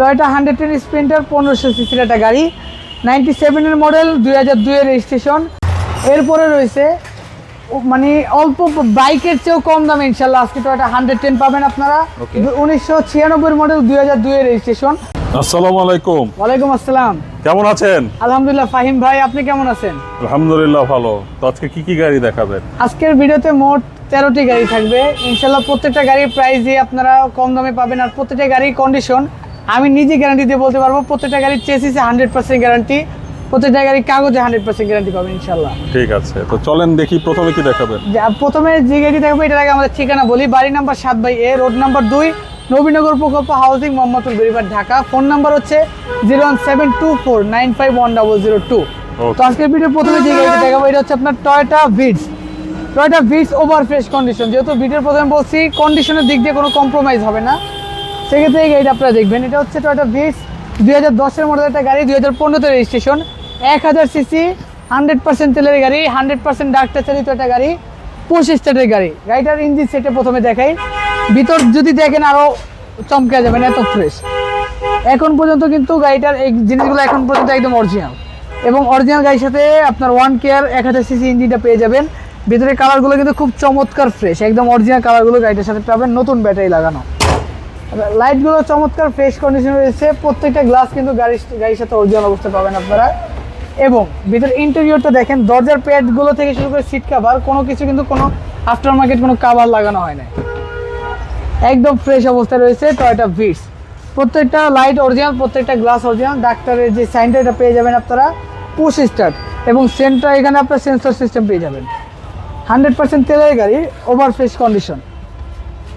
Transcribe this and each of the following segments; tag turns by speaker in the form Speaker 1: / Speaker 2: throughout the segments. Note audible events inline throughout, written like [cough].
Speaker 1: Toyota hundred ten Sprinter পনেরোশো সিসির একটা গাড়ি নাইনটি সেভেনের মডেল দুই হাজার দুইয়ের রেজিস্ট্রেশন এরপরে রয়েছে মানে অল্প বাইকের চেয়েও কম দামে ইনশাল্লাহ আজকে টয়োটা হান্ড্রেড টেন পাবেন আপনারা। উনিশশো ছিয়ানব্বই মডেল দুই হাজার দুইয়ের রেজিস্ট্রেশন
Speaker 2: আসসালামু আলাইকুম।
Speaker 1: ওয়ালাইকুম আসসালাম।
Speaker 2: কেমন আছেন?
Speaker 1: আলহামদুলিল্লাহ ফাহিম ভাই আপনি কেমন আছেন?
Speaker 2: আলহামদুলিল্লাহ ভালো। তো আজকে কি কি গাড়ি দেখাবেন?
Speaker 1: আজকের ভিডিওতে মোট তেরোটি গাড়ি থাকবে। ইনশাল্লাহ প্রত্যেকটা গাড়ির প্রাইস দিয়ে আপনারা কম দামে পাবেন। আর প্রত্যেকটা গাড়ির কন্ডিশন আমি নিজে গ্যারান্টি দিয়ে বলতে পারব প্রত্যেকটা গাড়ির চেসিসে হান্ড্রেড পার্সেন্ট গ্যারান্টি প্রত্যেকটা গাড়ির কাগজে হান্ড্রেড পার্সেন্ট গ্যারান্টি পাবেন ইনশাল্লাহ
Speaker 2: ঠিক আছে তো চলেন দেখি প্রথমে কি দেখাবেন।
Speaker 1: প্রথমে যে গাড়ি দেখব এটার আগে আমাদের ঠিকানা বলি বাড়ি নাম্বার সাত বাই এ রোড নাম্বার দুই নবীনগর প্রকল্প হাউজিং মোহাম্মদুল বেরিবার ঢাকা। ফোন নাম্বার হচ্ছে zero one seven two four nine five one double zero two তো আজকের ভিডিও প্রথমে যে গাড়িটা দেখাবো এটা হচ্ছে আপনার Toyota Vitz Toyota Vitz over fresh condition যেহেতু ভিডিওর প্রথমে বলছি কন্ডিশনের দিক দিয়ে কোনো কম্প্রোমাইজ হবে না। সেক্ষেত্রে গাড়িটা আপনারা দেখবেন। এটা হচ্ছে টয়োটা ভিডস দুই হাজার দশের মডেল একটা গাড়ি, দুই হাজার পনেরোতে রেজিস্ট্রেশন এক হাজার সিসি হান্ড্রেড পার্সেন্ট তেলের গাড়ি হান্ড্রেড পার্সেন্ট ডাক্তার চালিত একটা গাড়ি পঁচিশ স্টার্টের গাড়ি। গাড়িটার ইঞ্জিন সেটে প্রথমে দেখাই। ভিতর যদি দেখেন আরও চমকে যাবেন এত ফ্রেশ এখন পর্যন্ত কিন্তু গাড়িটার এই জিনিসগুলো এখন পর্যন্ত একদম অরিজিনাল এবং অরিজিনাল গাড়ির সাথে আপনার ওয়ান কেয়ার এক হাজার সিসি ইঞ্জিনটা পেয়ে যাবেন। ভিতরে কালারগুলো কিন্তু খুব চমৎকার ফ্রেশ একদম অরিজিনাল কালারগুলো গাড়িটার সাথে পাবেন, নতুন ব্যাটারি লাগানো। লাইটগুলো চমৎকার ফ্রেশ কন্ডিশন রয়েছে। প্রত্যেকটা গ্লাস কিন্তু গাড়ির গাড়ির সাথে অরিজিনাল অবস্থায় পাবেন আপনারা। এবং ভিতরে ইন্টেরিয়রটা দেখেন, দরজার প্যাডগুলো থেকে শুরু করে সিট কাভার কোনো কিছু কিন্তু কোনো আফটার মার্কেট কোনো কাভার লাগানো হয় না একদম ফ্রেশ অবস্থায় রয়েছে টয়টা ভিটস প্রত্যেকটা লাইট অরিজিনাল প্রত্যেকটা গ্লাস অরিজিনাল ডাক্তারের যে সাইনটা এটা পেয়ে যাবেন আপনারা। পুশ স্টার্ট এবং সেন্টটা এখানে আপনার সেন্সর সিস্টেম পেয়ে যাবেন। হান্ড্রেড পার্সেন্ট তেলের গাড়ি ওভার ফ্রেশ কন্ডিশন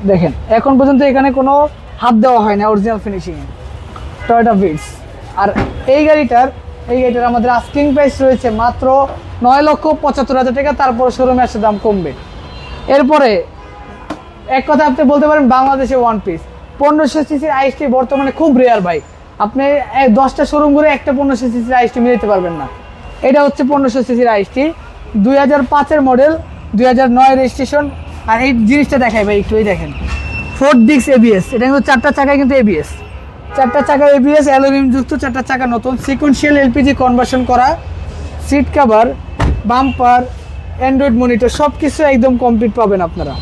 Speaker 1: দেখেন, এখন পর্যন্ত এখানে কোনো হাত দেওয়া হয় না অরিজিনাল ফিনিশিংয়ে টয়োটা ভিটস আর এই গাড়িটার এই গাড়িটার আমাদের আস্কিং প্রাইস রয়েছে মাত্র নয় লক্ষ পঁচাত্তর হাজার টাকা, তারপর শোরুমে আসে দাম কমবে। এরপরে, এক কথা আপনি বলতে পারেন, বাংলাদেশে ওয়ান পিস পনেরোশো সিসির আইসটি বর্তমানে খুব রেয়ার ভাই। আপনি দশটা শোরুম করে একটা পনেরোশো সিসির আইসটি মিলাতে পারবেন না। এটা হচ্ছে পনেরোশো সিসির আইসটি দুই হাজার পাঁচের মডেল দুই হাজার নয় রেজিস্ট্রেশন আর এই জিনিসটা দেখাই ভাই, একটু এই দেখেন। ফোর ডিক্স এবিএস এটা কিন্তু চারটা চাকায় কিন্তু এবিএস চারটা চাকা এবিএস অ্যালুমিনিয়াম যুক্ত চারটা চাকা নতুন। সিকোয়েন্সিয়াল এলপিজি কনভার্সন করা seat cover bumper Android monitor সব কিছু একদম কমপ্লিট পাবেন আপনারা।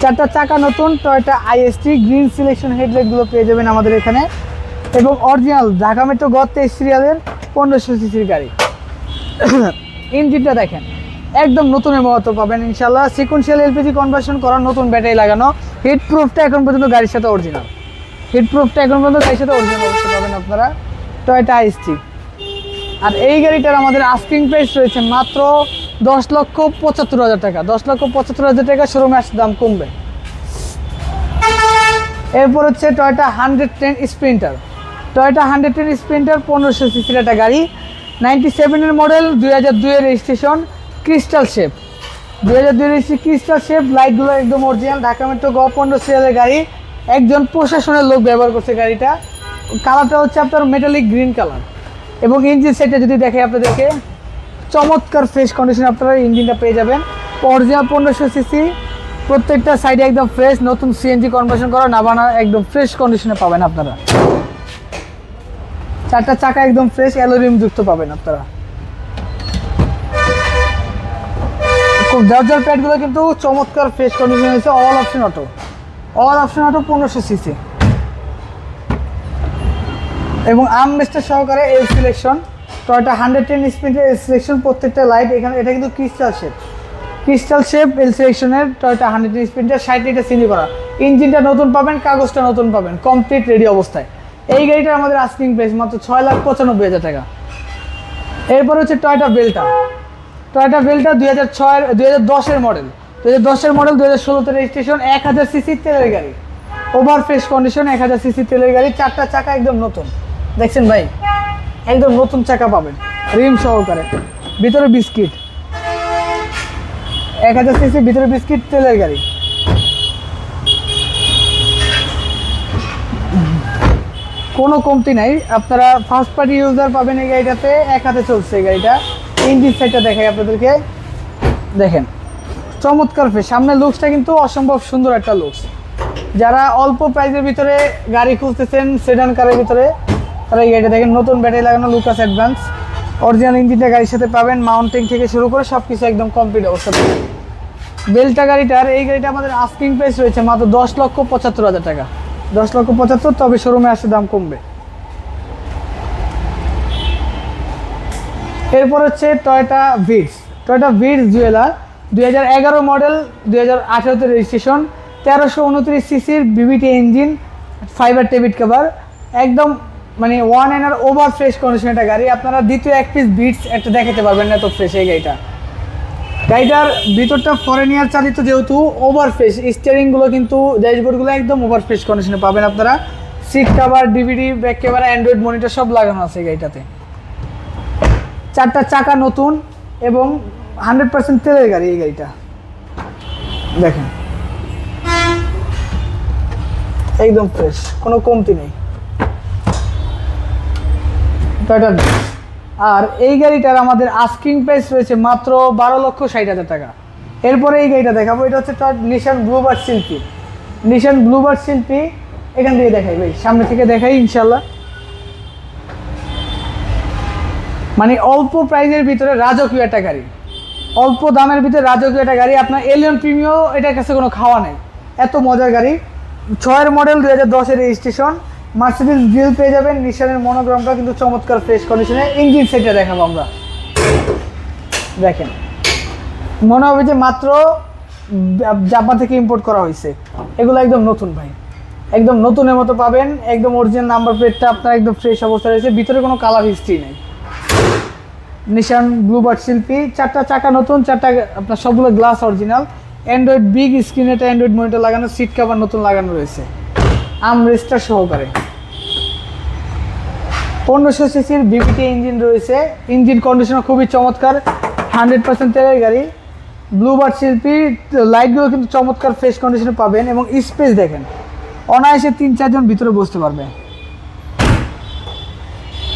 Speaker 1: চারটা চাকা নতুন টয়টা আইএসটি গ্রিন সিলেকশন হেডলাইটগুলো পেয়ে যাবেন আমাদের এখানে। এবং অরিজিনাল ঢাকা মেট্রো গত সিরিয়ালের পনেরোশো সিসির গাড়ি। [coughs] ইঞ্জিনটা দেখেন। একদম নতুনের মতো পাবেন ইনশাল্লাহ সিকুয়েন্সিয়াল এলপিজি কনভার্সন করা নতুন ব্যাটারি লাগানো। হিট প্রুফটা এখন পর্যন্ত গাড়ির সাথে অরিজিনাল হিট প্রুফটা এখন পর্যন্ত গাড়ির সাথে অরিজিনাল অবস্থা পাবেন আপনারা। টয়টা আইএসটি আর এই গাড়িটার আমাদের আস্কিং প্রাইস রয়েছে মাত্র দশ লক্ষ পঁচাত্তর হাজার টাকা। দশ লক্ষ পঁচাত্তর হাজার টাকা শোরুমে আসতে দাম কমবে। এরপর হচ্ছে Toyota hundred ten Sprinter Toyota hundred ten Sprinter পনেরোশো সিসির একটা গাড়ি। নাইনটি সেভেনের মডেল দুই হাজার দুইয়ের রেজিস্ট্রেশন ক্রিস্টাল শেপ দুই হাজার দুই রেজিস্ট্রি ক্রিস্টাল শেপ লাইটগুলো একদম অরিজিনাল ঢাকা মেট্রো গ সিরিয়ালের গাড়ি। একজন প্রশাসনের লোক ব্যবহার করছে গাড়িটা। কালারটা হচ্ছে আপনার মেটালিক গ্রিন কালার এবং ইঞ্জিন সেটটা যদি দেখে আপনাদেরকে, চমৎকার ফ্রেশ কন্ডিশন আপনারা ইঞ্জিনটা পেয়ে যাবেন। অরিজিনাল পনেরোশো সিসি প্রত্যেকটা সাইডে একদম ফ্রেশ নতুন সিএনজি কনভার্সন করা না বানা একদম ফ্রেশ কন্ডিশনে পাবেন আপনারা। চারটা চাকা একদম ফ্রেশ অ্যালোরিয়াম যুক্ত পাবেন আপনারা। খুব দরজার প্যাডগুলো কিন্তু চমৎকার ফ্রেশ কন্ডিশন হয়েছে all option auto all option auto পনেরোশো সিসি এবং আর্ম মেস্টার সহকারে L selection Toyota hundred ten স্পিডের এল সিলেকশন প্রত্যেকটা লাইট এখানে, এটা কিন্তু crystal shape crystal shape L সিলেকশনের Toyota hundred ten স্পিডের সাইড এটা সিলি করা। ইঞ্জিনটা নতুন পাবেন, কাগজটা নতুন পাবেন কমপ্লিট রেডি অবস্থায়। এই গাড়িটা আমাদের আস্কিং প্রাইস মাত্র ছয় লাখ পঁচানব্বই হাজার টাকা। এরপর হচ্ছে টয়টা বেলটা টয়টা বেলটা দুই হাজার ছয়ের, দুই হাজার দশের মডেল দুই হাজার দশের মডেল দুই হাজার ষোলোতে রেজিস্ট্রেশন এক হাজার সিসি তেলের গাড়ি। ওভার ফ্রেশ কন্ডিশন এক হাজার সিসি তেলের গাড়ি। চারটা চাকা একদম নতুন। দেখছেন ভাই? একদম নতুন চাকা পাবেন। রিম সহকারে। ভিতরে বিস্কিট। এক হাজার সিসি ভিতরে বিস্কিট, তেলের গাড়ি। কোনো কমতি নাই। আপনারা ফার্স্ট পার্টি ইউজার পাবেন এই গাড়িটাতে। এক হাতে চলছে এই গাড়িটা। ইঞ্জিন সাইডটা দেখাই আপনাদেরকে। দেখেন, চমৎকার ফেস সামনের লুকসটা কিন্তু অসম্ভব সুন্দর একটা লুকস যারা অল্প প্রাইসের ভিতরে গাড়ি খুঁজতেছেন সেডান কারের ভিতরে, তারা এই গাড়িটা দেখেন, নতুন ব্যাটারি লাগানো লুকাস অ্যাডভান্স অরিজিনাল ইঞ্জিনটা গাড়ির সাথে পাবেন মাউন্টিং থেকে শুরু করে সব কিছু একদম কমপ্লিট অবস্থা। পাবেন বেলটা গাড়িটার, এই গাড়িটা আমাদের আস্কিং প্রাইস রয়েছে মাত্র দশ লক্ষ পঁচাত্তর হাজার টাকা। দশ লক্ষ পঁচাত্তর, তবে শোরুমে আসলে দাম কমবে। এরপর হচ্ছে Toyota Vitz Toyota Vitz jewela দুই হাজার এগারো মডেল দুই হাজার আঠেরোতে রেজিস্ট্রেশন তেরোশো উনত্রিশ সিসির বিবিটি ইঞ্জিন ফাইবার টেবিট কভার একদম মানে ওয়ান এনার ওভার ফ্রেশ কন্ডিশন একটা গাড়ি। আপনারা দ্বিতীয় এক পিস বিটস একটা দেখাতে পারবেন না তো ফ্রেশ এই গাড়িটা। গাড়িটার ভিতরটা ফরেনিয়ার চালিত যেহেতু ওভার ফ্রেশ স্টিয়ারিংগুলো কিন্তু ড্যাশবোর্ডগুলো একদম ওভার ফ্রেশ কন্ডিশনে পাবেন আপনারা। Seat cover DVD back camera Android monitor সব লাগানো আছে গাড়িটাতে। চারটা চাকা নতুন এবং হান্ড্রেড পার্সেন্ট তেলের গাড়ি এই গাড়িটা। দেখেন। একদম ফ্রেশ কোনো কমতি নেই। আর এই গাড়িটার আমাদের আস্কিং প্রাইস রয়েছে মাত্র বারো লক্ষ ষাট হাজার টাকা। এরপরে এই গাড়িটা দেখাবো, এটা হচ্ছে নিশান ব্লুবার্ড শিল্পী নিশান ব্লুবার্ড শিল্পী এখান থেকে দেখাই, ভাই, সামনে থেকে দেখাই ইনশাল্লাহ মানে অল্প প্রাইজের ভিতরে রাজকীয় একটা গাড়ি। অল্প দামের ভিতরে রাজকীয় একটা গাড়ি, আপনার এলিয়ন প্রিমিও এটার কাছে কোনো খাওয়া নেই। এত মজার গাড়ি। ছয়ের মডেল দুই হাজার দশের রেজিস্ট্রেশন মার্সিডিজ গ্রিল পেয়ে যাবেন নিশানের মনোগ্রামটা কিন্তু চমৎকার ফ্রেশ কন্ডিশনে ইঞ্জিন সেটটা দেখাবো আমরা। দেখেন। মনে হবে যে মাত্র জাপান থেকে ইম্পোর্ট করা হয়েছে। এগুলো একদম নতুন ভাই। একদম নতুনের মতো পাবেন, একদম অরিজিনাল নাম্বার প্লেটটা আপনার একদম ফ্রেশ অবস্থায় রয়েছে। ভিতরে কোনো কালার হিস্ট্রি নেই। নিশান ব্লুবার্ড শিল্পী চারটা চাকা নতুন, চারটা, আপনার সবগুলো glass original Android big screen এটা অ্যান্ড্রয়েড মনিটর লাগানো সিট কাভার নতুন লাগানো রয়েছে। আম রেস্টার সহকারে। পনেরোশো সিসির বিপিটি ইঞ্জিন রয়েছে। ইঞ্জিন কন্ডিশন খুবই চমৎকার হান্ড্রেড পার্সেন্ট তেলের গাড়ি। ব্লুবার্ড শিল্পী লাইটগুলো কিন্তু চমৎকার ফ্রেশ কন্ডিশনে পাবেন এবং স্পেস দেখেন। অনায়াসে তিন চারজন ভিতরে বসতে পারবে।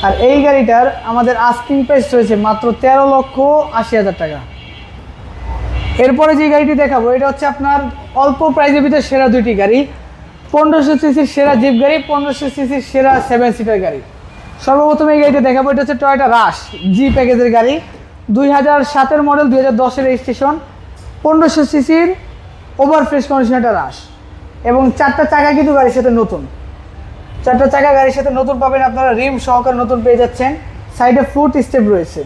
Speaker 1: আর এই গাড়িটার আমাদের আস্কিং প্রাইস রয়েছে মাত্র তেরো লক্ষ আশি হাজার টাকা। এরপরে যে গাড়িটি দেখাবো, এটা হচ্ছে আপনার অল্প প্রাইজের ভিতরে সেরা দুইটি গাড়ি। পনেরোশো সিসির সেরা জিপ গাড়ি, পনেরোশো সিসির সেরা সেভেন সিটার গাড়ি। সর্বপ্রথম এই গাড়িটা দেখাবো, এটা হচ্ছে টয়টা রাশ জি প্যাকেজের গাড়ি। দুই হাজার সাতের মডেল দুই হাজার দশের রেজিস্ট্রেশন পনেরোশো সিসির ওভার ফ্রেশ কন্ডিশন একটা রাশ এবং চারটা চাকা কিন্তু গাড়ির সাথে নতুন। চারটা চাকা গাড়ির সাথে নতুন পাবেন আপনারা, রিম সহকারে নতুন পেয়ে যাচ্ছেন। সাইডে ফুট স্টেপ রয়েছে।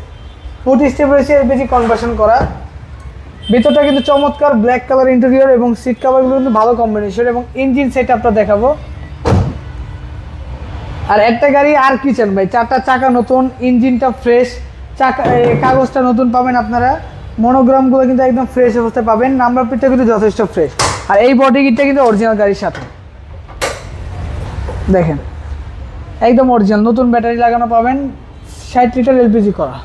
Speaker 1: ফুট স্টেপ রয়েছে এলপিজি কনভার্সন করা। ভিতরটা কিন্তু চমৎকার ব্ল্যাক কালার ইন্টেরিয়র এবং সিট কাভারগুলো কিন্তু ভালো কম্বিনেশন এবং ইঞ্জিন সেট আপটা দেখাবো। আর একটা গাড়ি আর কি চান ভাই? চারটা চাকা নতুন ইঞ্জিনটা ফ্রেশ চাকা কাগজটা নতুন পাবেন আপনারা। মনোগ্রামগুলো কিন্তু একদম ফ্রেশ অবস্থায় পাবেন। নাম্বার প্লেটটা কিন্তু যথেষ্ট ফ্রেশ আর এই বডি কিটটা কিন্তু অরিজিনাল গাড়ির সাথে। দেখেন। একদম অরিজিনাল নতুন ব্যাটারি লাগানো পাবেন, ষাট লিটার এলপিজি করা।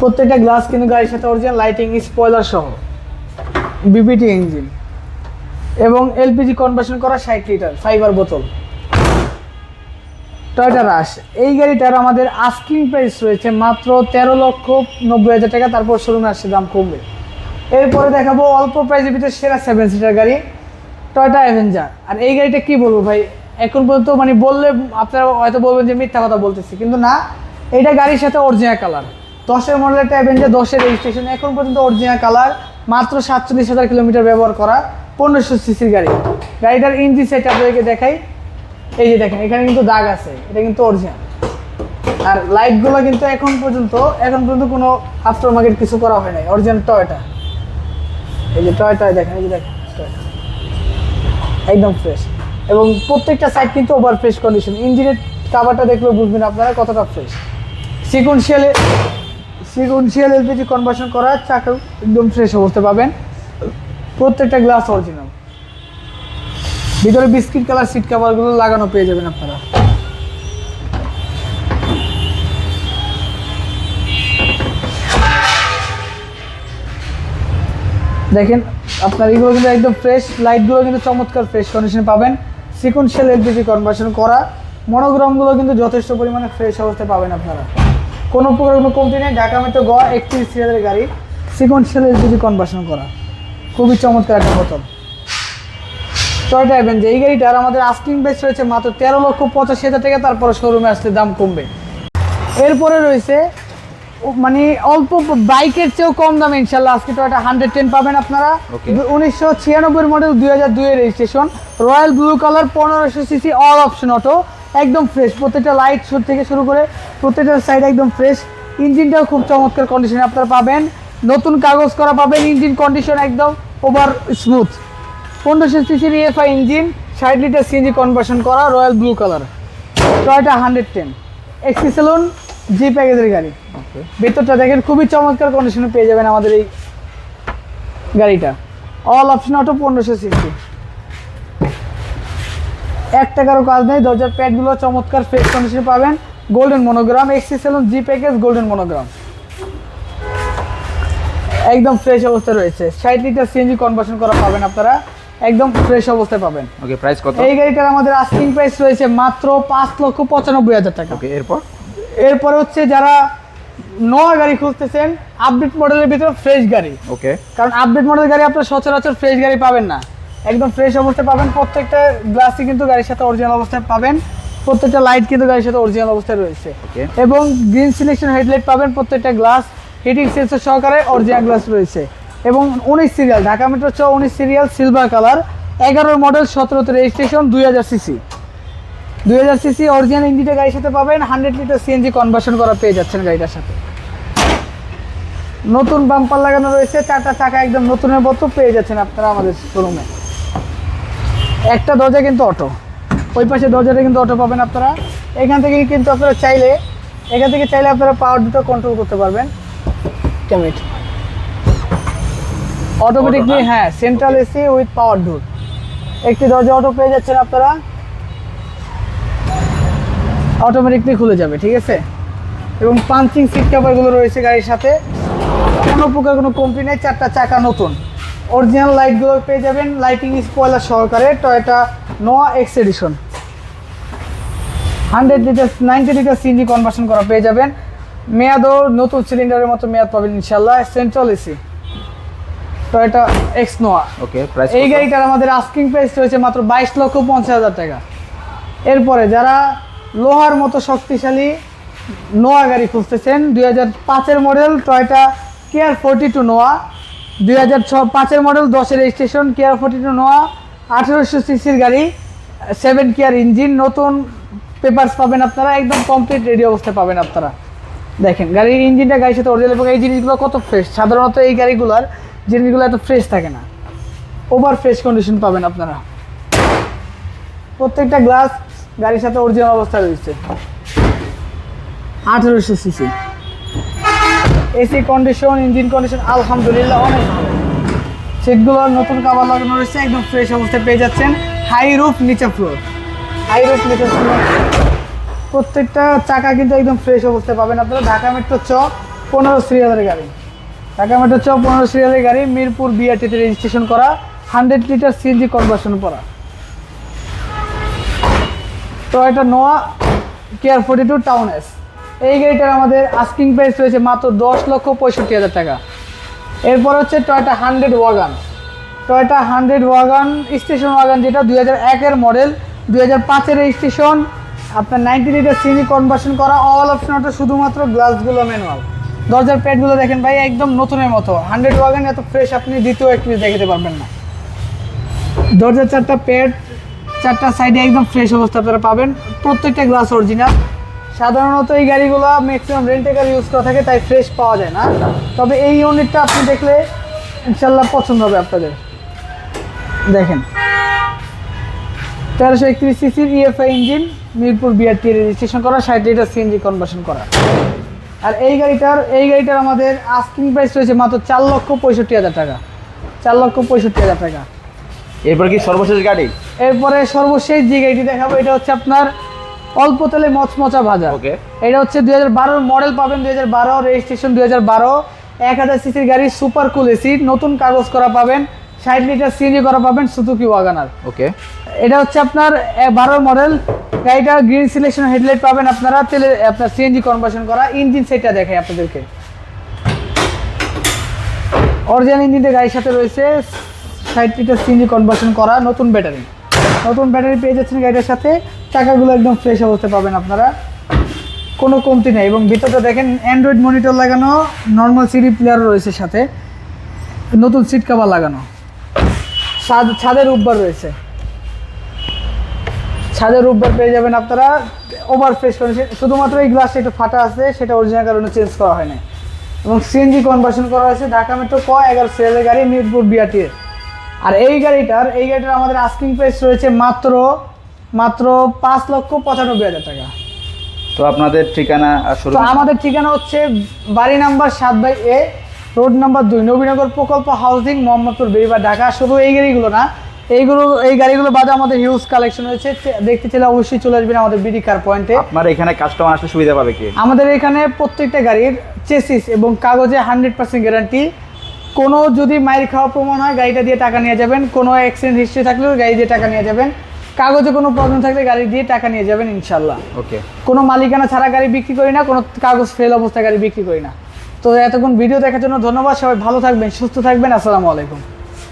Speaker 1: প্রত্যেকটা গ্লাস কিন্তু গাড়ির সাথে অরিজিনাল লাইটিং স্পয়লার সহ। বিবিটি ইঞ্জিন এবং এলপিজি কনভার্সন করা ষাট লিটার ফাইবার বোতল টয়টা রাশ এই গাড়িটার আমাদের আস্কিং প্রাইস রয়েছে মাত্র তেরো লক্ষ নব্বই হাজার টাকা, তারপর শোরুমে আসছে, দাম কমবে। এরপরে দেখাবো অল্প প্রাইসের ভিতরে সেরা সেভেন সিটার গাড়ি টয়টা অ্যাভেঞ্জার আর এই গাড়িটা কি বলব ভাই? এখন পর্যন্ত মানে বললে আপনারা হয়তো বলবেন যে মিথ্যা কথা বলতেছি, কিন্তু না, এটা গাড়ির সাথে অরিজিনাল কালার দশের মডেল একটা অ্যাভেঞ্জার দশের রেজিস্ট্রেশন এখন পর্যন্ত অরিজিনাল কালার মাত্র সাতচল্লিশ হাজার কিলোমিটার ব্যবহার করা, পনেরোশো সিসির গাড়ি। গাড়িটার ইঞ্জিন সেট আপনাদেরকে দেখাই। এই যে দেখেন, এখানে কিন্তু দাগ আছে, এটা কিন্তু অরিজিনাল আর লাইটগুলো কিন্তু এখন পর্যন্ত এখন পর্যন্ত কোনো আফটার মার্কেট কিছু করা হয় নাই অরিজিনাল টয়টা এই যে টয়টা দেখেন, এই যে দেখেন একদম ফ্রেশ এবং প্রত্যেকটা সাইড কিন্তু ওভার ফ্রেশ কন্ডিশন ইঞ্জিনের কাভারটা দেখলে বুঝবেন আপনারা কতটা fresh sequential sequential LPG conversion করা চাকা একদম ফ্রেশ অবস্থা পাবেন। প্রত্যেকটা গ্লাস অরিজিনাল ভিতরে বিস্কিট কালার, সিট কাভারগুলো লাগানো পেয়ে যাবেন আপনারা। দেখেন, আপনার এগুলো কিন্তু একদম ফ্রেশ লাইটগুলো কিন্তু চমৎকার ফ্রেশ কন্ডিশনে পাবেন। সিকুয়েন্সিয়াল এলপিজি কনভার্সন করা মনোগ্রামগুলো কিন্তু যথেষ্ট পরিমাণে ফ্রেশ অবস্থায় পাবেন আপনারা। কোনো প্রকার কোনো কমতি নেই, ঢাকা মেট্রো গ একত্রিশ সিরিয়ালের গাড়ি সিকোয়েন্সিয়াল এলপিজি কনভার্সন করা। খুবই চমৎকার একটা বোতল। টয়টা অ্যাভেঞ্জার এই গাড়িটার আমাদের আস্কিং বেস রয়েছে মাত্র তেরো লক্ষ পঁচাশি হাজার টাকা তারপরে শোরুমে আসলে দাম কমবে। এরপরে রয়েছে মানে অল্প বাইকের চেয়েও কম দামে ইনশাল্লাহ। আজকে টয়টা হান্ড্রেড টেন পাবেন আপনারা। উনিশশো ছিয়ানব্বই মডেল দুই হাজার দুইয়ের রেজিস্ট্রেশন রয়্যাল ব্লু কালার পনেরোশো সিসি অল অপশন অটো একদম ফ্রেশ প্রত্যেকটা লাইট থেকে শুরু করে প্রত্যেকটা সাইড একদম ফ্রেশ ইঞ্জিনটাও খুব চমৎকার কন্ডিশনে আপনারা পাবেন। নতুন কাগজ করা পাবেন ইঞ্জিন কন্ডিশন একদম ওভার স্মুথ পনেরোশো সিসির ইএফআই ইঞ্জিন ষাট লিটার সিএনজি কনভার্সন করা royal blue colour. Toyota hundred ten. XE saloon G প্যাকেজের গাড়ি। ভেতরটা দেখেন খুবই চমৎকার কন্ডিশনে পেয়ে যাবেন আমাদের এই গাড়িটা। অল অপশন অটো পনেরোশো সিসি। এক টাকারও কাজ নেই দরজার প্যাডগুলো চমৎকার ফ্রেশ কন্ডিশনে পাবেন। Golden monogram XE saloon G package golden monogram একদম ফ্রেশ অবস্থা রয়েছে। ষাট লিটার সিএনজি কনভার্সন করা পাবেন আপনারা। একদম ফ্রেশ অবস্থায় পাবেন।
Speaker 3: ওকে প্রাইস কত?
Speaker 1: এই গাড়িটার আমাদের আস্কিং প্রাইস রয়েছে মাত্র পাঁচ লক্ষ পঁচানব্বই হাজার টাকা।
Speaker 3: ওকে এরপর?
Speaker 1: এরপরে হচ্ছে যারা নোয়া গাড়ি খুঁজতেছেন আপডেট মডেলের ভিতরে ফ্রেশ গাড়ি।
Speaker 3: ওকে
Speaker 1: কারণ আপডেট মডেল গাড়ি আপনার সচরাচর ফ্রেশ গাড়ি পাবেন না। একদম ফ্রেশ অবস্থায় পাবেন প্রত্যেকটা গ্লাসই কিন্তু গাড়ির সাথে অরিজিনাল অবস্থায় পাবেন। প্রত্যেকটা লাইট কিন্তু গাড়ির সাথে অরিজিনাল অবস্থায় রয়েছে. এবং গ্রিন সিলেকশন হেডলাইট পাবেন প্রত্যেকটা গ্লাস হিটিং সেন্সর সহকারে অরিজিনাল গ্লাস রয়েছে। এবং উনিশ সিরিয়াল ঢাকা মেট্রো ছ, উনিশ সিরিয়াল সিলভার কালার এগারোর মডেল সতেরোতে রেজিস্ট্রেশন দুই হাজার সিসি দুই হাজার সিসি অরিজিনাল ইঞ্জিনটা গাড়ির সাথে পাবেন হান্ড্রেড লিটার সিএনজি কনভার্সন করা পেয়ে যাচ্ছেন গাড়িটার সাথে। নতুন বাম্পার লাগানো রয়েছে, চারটা চাকা একদম নতুনের মতো পেয়ে যাচ্ছেন আপনারা আমাদের শোরুমে একটা দরজা কিন্তু অটো ওই পাশে দরজাটা কিন্তু অটো পাবেন আপনারা। এখান থেকে কিন্তু আপনারা চাইলে, এখান থেকে চাইলে আপনারা পাওয়ার দুটো কন্ট্রোল করতে পারবেন। কেমিট অটোমেটিকলি হ্যাঁ central AC with power door একটি দরজা অটো পেয়ে যাচ্ছেন আপনারা। অটোমেটিকলি খুলে যাবে ঠিক আছে? এবং পাঞ্চিং সিট কাভারগুলো রয়েছে গাড়ির সাথে। কোনো প্রকার কোনো কমতি নেই চারটা চাকা নতুন। অরিজিনাল লাইটগুলো পেয়ে যাবেন লাইটিং স্পয়লার সহকারে Toyota Noah X edition hundred litre ninety litre CNG conversion করা পেয়ে যাবেন। মেয়াদও নতুন সিলিন্ডারের মতো মেয়াদ পাবেন ইনশাল্লাহ central AC Toyota X Noah
Speaker 3: okay price
Speaker 1: এই গাড়িটার আমাদের আস্কিং প্রাইস রয়েছে মাত্র বাইশ লক্ষ পঞ্চাশ হাজার টাকা। এরপরে যারা লোহার মতো শক্তিশালী নোয়া গাড়ি খুঁজতেছেন দুই হাজার পাঁচের model Toyota KR forty two Noah দুই হাজার ছ পাঁচের মডেল দশের registration KR forty two Noah আঠেরোশো সিসির গাড়ি সেভেন কেয়ার ইঞ্জিন নতুন পেপারস পাবেন আপনারা একদম কমপ্লিট রেডি অবস্থায় পাবেন আপনারা। দেখেন গাড়ির ইঞ্জিনটা গাড়ির সাথে অরিজিনাল এবং এই জিনিসগুলো কত ফ্রেশ সাধারণত এই গাড়িগুলোর জিনিসগুলো এত ফ্রেশ থাকে না। ওভার ফ্রেশ কন্ডিশন পাবেন আপনারা। প্রত্যেকটা গ্লাস গাড়ির সাথে অরিজিনাল অবস্থায় রয়েছে। আঠেরোশো CC AC condition engine condition আলহামদুলিল্লাহ, অনেক ভালো। সিটগুলোর নতুন কাভার লাগানো রয়েছে, একদম ফ্রেশ অবস্থায় পেয়ে যাচ্ছেন। হাই রুফ নিচে ফ্লোর হাই রুফ নিচে ফ্লোর প্রত্যেকটা চাকা কিন্তু একদম ফ্রেশ অবস্থায় পাবেন আপনারা। ঢাকা মেট্রো চ পনেরো সিরিয়ালের গাড়ি। ঢাকা মেট্রো পনেরো সিরিয়ালের গাড়ি মিরপুর বিআরটিতে রেজিস্ট্রেশন করা হান্ড্রেড লিটার সিএনজি কনভার্সন করা তো এটা Noah KR forty two TownAce এই গাড়িটার আমাদের আস্কিং প্রাইস রয়েছে মাত্র দশ লক্ষ পঁয়ষট্টি হাজার টাকা। এরপর হচ্ছে Toyota hundred wagon Toyota hundred wagon station wagon যেটা দুই হাজার একের মডেল দুই হাজার পাঁচের রেজিস্ট্রেশন আপনার নাইনটি লিটার সিএনজি কনভার্সন করা অল অপশন শুধুমাত্র গ্লাসগুলো ম্যানুয়াল দরজার প্যাডগুলো দেখেন ভাই, একদম নতুনের মতো। হান্ড্রেড ওয়াগান এত ফ্রেশ আপনি দ্বিতীয় এক পিস দেখাতে পারবেন না। দরজার চারটা প্যাড চারটা সাইডে একদম ফ্রেশ অবস্থা আপনারা পাবেন। প্রত্যেকটা গ্লাস অরিজিনাল সাধারণত এই গাড়িগুলো ম্যাক্সিমাম রেন্টে গাড়ি ইউজ করা থাকে, তাই ফ্রেশ পাওয়া যায় না। তবে এই ইউনিটটা আপনি দেখলে ইনশাল্লাহ পছন্দ হবে আপনাদের। দেখেন। তেরোশো একত্রিশ সিসির EFI engine Mirpur BRT registration করা, ষাট লিটার সিএনজি কনভার্সন করা। আর এই গাড়িটার এই গাড়িটার আমাদের আস্কিং প্রাইস রয়েছে মাত্র চার লক্ষ পঁয়ষট্টি হাজার টাকা। চার লক্ষ পঁয়ষট্টি হাজার টাকা।
Speaker 3: এরপর কি সর্বশেষ গাড়ি?
Speaker 1: এরপরে সর্বশেষ যে গাড়িটি দেখাবো এটা হচ্ছে আপনার অল্প তেলে মচমচা ভাজা।
Speaker 3: ওকে।
Speaker 1: এটা হচ্ছে দুই হাজার বারোর মডেল পাবেন দুই হাজার বারো রেজিস্ট্রেশন দুই হাজার বারো। এক হাজার সিসির গাড়ি সুপার কুল এসি নতুন কাগজ করা পাবেন। ষাট লিটার সিএনজি করা পাবেন সুতুকি ওয়াগানার
Speaker 3: ওকে
Speaker 1: এটা হচ্ছে আপনার বারো মডেল গাড়িটা গ্রিন সিলেকশন হেডলাইট পাবেন আপনারা তেলে আপনার সিএনজি কনভার্সন করা। ইঞ্জিন সেটটা দেখাই আপনাদেরকে। অরিজিনাল ইঞ্জিনটা গাড়ির সাথে রয়েছে। ষাট লিটার সিএনজি কনভার্সন করা নতুন ব্যাটারি নতুন ব্যাটারি পেয়ে যাচ্ছেন গাড়িটার সাথে। চাকাগুলো একদম ফ্রেশ অবস্থায় পাবেন আপনারা। কোনো কমতি নেই এবং ভিতরটা দেখেন অ্যান্ড্রয়েড মনিটর লাগানো নর্মাল সিডি প্লেয়ার রয়েছে সাথে। নতুন সিট কাভার লাগানো। ছাদের উপবার রয়েছে। ছাদের উপর পেয়ে যাবেন আপনারা ওভার ফ্রেশ কন্ডিশন শুধুমাত্র এই গ্লাসটা একটু ফাটা আছে সেটা অরিজিনাল কারণে চেঞ্জ করা হয় না এবং সিএনজি কনভার্সন করা হয়েছে ঢাকা মেট্রো ক এগারো সিরিয়ালের গাড়ি মিরপুর বিআরটিএর আর এই গাড়িটার এই গাড়িটার আমাদের আস্কিং প্রাইস রয়েছে মাত্র মাত্র পাঁচ লক্ষ পঁচানব্বই হাজার টাকা।
Speaker 3: তো আপনাদের ঠিকানা
Speaker 1: আমাদের ঠিকানা হচ্ছে বাড়ি নাম্বার সাত বাই এ রোড নাম্বার দুই নবীনগর প্রকল্প হাউজিং মোহাম্মদপুর বেরিবা ঢাকা। শুধু এই গাড়িগুলো না এইগুলো এই গাড়িগুলো বাদে আমাদের হিউজ কালেকশন হয়েছে দেখতে চাইলে অবশ্যই চলে আসবেন আমাদের বিডি কার পয়েন্টে
Speaker 3: আপনার এখানে কাস্টমার আসলে সুবিধা পাবে কি?
Speaker 1: আমাদের এখানে প্রত্যেকটা গাড়ির চেসিস এবং কাগজে হান্ড্রেড পার্সেন্ট গ্যারান্টি কোনো যদি মাইল খাওয়া প্রমাণ হয় গাড়িটা দিয়ে টাকা নিয়ে যাবেন। কোনো অ্যাক্সিডেন্ট হিস্ট্রি থাকলেও গাড়ি দিয়ে টাকা নিয়ে যাবেন। কাগজে কোনো প্রবলেম থাকলে গাড়ি দিয়ে টাকা নিয়ে যাবেন ইনশাল্লাহ
Speaker 3: ওকে
Speaker 1: কোনো মালিকানা ছাড়া গাড়ি বিক্রি করি না কোনো কাগজ ফেল অবস্থায় গাড়ি বিক্রি করি না। তো এতক্ষণ ভিডিও দেখার জন্য ধন্যবাদ সবাই ভালো থাকবেন সুস্থ থাকবেন আসসালামু আলাইকুম।